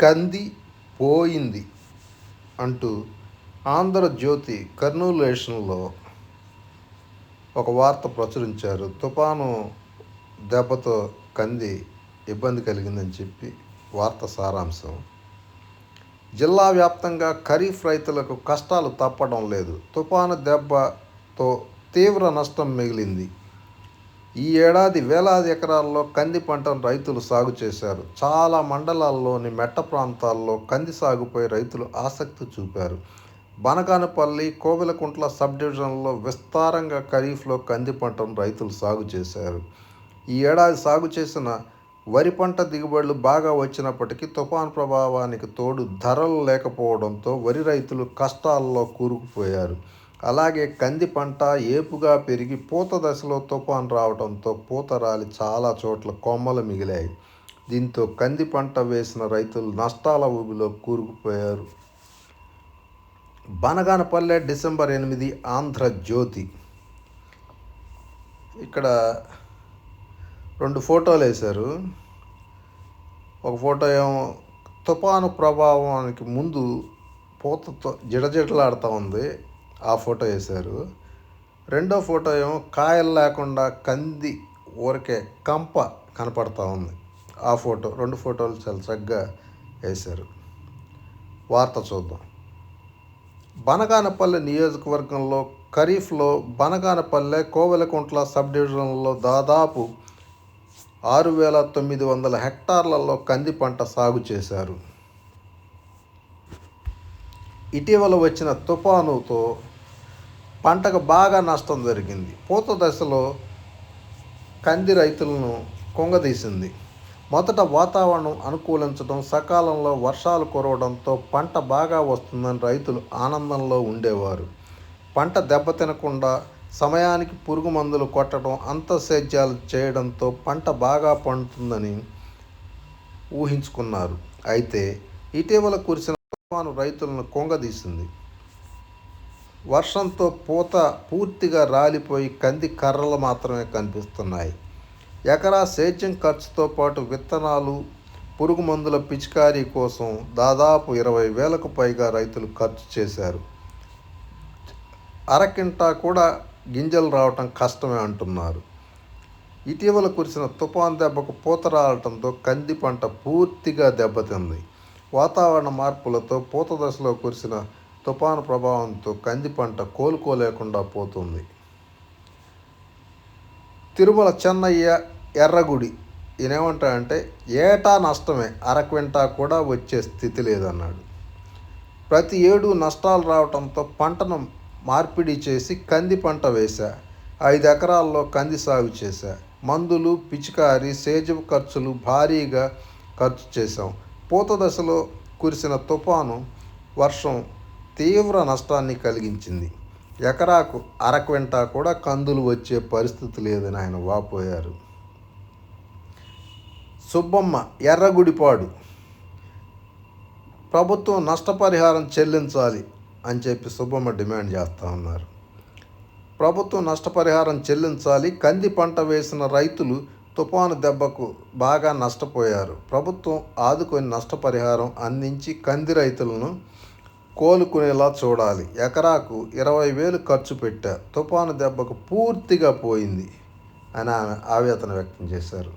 కంది పోయింది అంటూ ఆంధ్రజ్యోతి కర్నూలు ఒక వార్త ప్రచురించారు. తుఫాను దెబ్బతో కంది ఇబ్బంది కలిగిందని చెప్పి వార్త సారాంశం. జిల్లా వ్యాప్తంగా ఖరీఫ్ రైతులకు కష్టాలు తప్పడం లేదు. తుఫాను దెబ్బతో తీవ్ర నష్టం మిగిలింది. ఈ ఏడాది వేలాది ఎకరాల్లో కంది పంటను రైతులు సాగు చేశారు. చాలా మండలాల్లోని మెట్ట ప్రాంతాల్లో కంది సాగుపై రైతులు ఆసక్తి చూపారు. బనగానపల్లి కోవెలకుంట్ల సబ్ డివిజన్లో విస్తారంగా ఖరీఫ్లో కంది పంటను రైతులు సాగు చేశారు. ఈ ఏడాది సాగు చేసిన వరి పంట దిగుబడులు బాగా వచ్చినప్పటికీ తుఫాన్ ప్రభావానికి తోడు ధరలు లేకపోవడంతో వరి రైతులు కష్టాల్లో కూరుకుపోయారు. అలాగే కంది పంట ఏపుగా పెరిగి పూత దశలో తుఫాన్ రావడంతో పూత రాలి చాలా చోట్ల కొమ్మలు మిగిలాయి. దీంతో కంది పంట వేసిన రైతులు నష్టాల ఊబిలో కూరుకుపోయారు. బనగానపల్లె డిసెంబర్ ఎనిమిది ఆంధ్రజ్యోతి. ఇక్కడ రెండు ఫోటోలు వేశారు. ఒక ఫోటో ఏమో తుఫాను ప్రభావానికి ముందు పూతతో జిడజిడలాడుతూ ఉంది. ఆ ఫోటో వేశారు. రెండో ఫోటో ఏమో కాయలు లేకుండా కంది ఊరికే కంప కనపడతా ఉంది. ఆ ఫోటో రెండు ఫోటోలు చాలా చక్కగా వేశారు. వార్త చూద్దాం. బనగానపల్లె నియోజకవర్గంలో ఖరీఫ్లో బనగానపల్లె కోవెలకుంట్ల సబ్ డివిజన్లో దాదాపు ఆరు వేల తొమ్మిది వందల హెక్టార్లలో కంది పంట సాగు చేశారు. ఇటీవల వచ్చిన తుఫానుతో పంటకు బాగా నష్టం జరిగింది. పూత దశలో కంది రైతులను కుంగదీసింది. మొదట వాతావరణం అనుకూలించడం సకాలంలో వర్షాలు కురవడంతో పంట బాగా వస్తుందని రైతులు ఆనందంలో ఉండేవారు. పంట దెబ్బతినకుండా సమయానికి పురుగు మందులు కొట్టడం అంతసేద్యాలు చేయడంతో పంట బాగా పండుతుందని ఊహించుకున్నారు. అయితే ఇటీవల కురిసిన తుఫాను రైతులను కొంగదీసింది. వర్షంతో పూత పూర్తిగా రాలిపోయి కంది కర్రలు మాత్రమే కనిపిస్తున్నాయి. ఎకరా సేద్యం ఖర్చుతో పాటు విత్తనాలు పురుగు మందుల పిచికారీ కోసం దాదాపు ఇరవై వేలకు పైగా రైతులు ఖర్చు చేశారు. అరకింటా కూడా గింజలు రావటం కష్టమే అంటున్నారు. ఇటీవల కురిసిన తుఫాన్ దెబ్బకు పూత రావటంతో కంది పంట పూర్తిగా దెబ్బతింది. వాతావరణ మార్పులతో పూత దశలో కురిసిన తుఫాను ప్రభావంతో కంది పంట కోలుకోలేకుండా పోతుంది. తిరుమల చెన్నయ్య ఎర్రగుడి ఈయనేమంటాడంటే ఏటా నష్టమే అరక్వింటా కూడా వచ్చే స్థితి లేదన్నాడు. ప్రతి ఏడు నష్టాలు రావడంతో పంటను మార్పిడి చేసి కంది పంట వేశా. ఐదు ఎకరాల్లో కంది సాగు చేశా. మందులు పిచికారి సేద్యపు ఖర్చులు భారీగా ఖర్చు చేశాం. పూత దశలో కురిసిన తుఫాను వర్షం తీవ్ర నష్టాన్ని కలిగించింది. ఎకరాకు అరక్వింటా కూడా కందులు వచ్చే పరిస్థితి లేదని ఆయన వాపోయారు. సుబ్బమ్మ ఎర్రగుడిపాడు ప్రభుత్వం నష్టపరిహారం చెల్లించాలి అని చెప్పి సుబ్బమ్మ డిమాండ్ చేస్తూ ఉన్నారు. ప్రభుత్వం నష్టపరిహారం చెల్లించాలి. కంది పంట వేసిన రైతులు తుఫాను దెబ్బకు బాగా నష్టపోయారు. ప్రభుత్వం ఆదుకొని నష్టపరిహారం అందించి కంది రైతులను కోలుకునేలా చూడాలి. ఎకరాకు ఇరవై వేలు ఖర్చు పెట్టా. తుఫాను దెబ్బకు పూర్తిగా పోయింది అని ఆమె ఆవేదన వ్యక్తం చేశారు.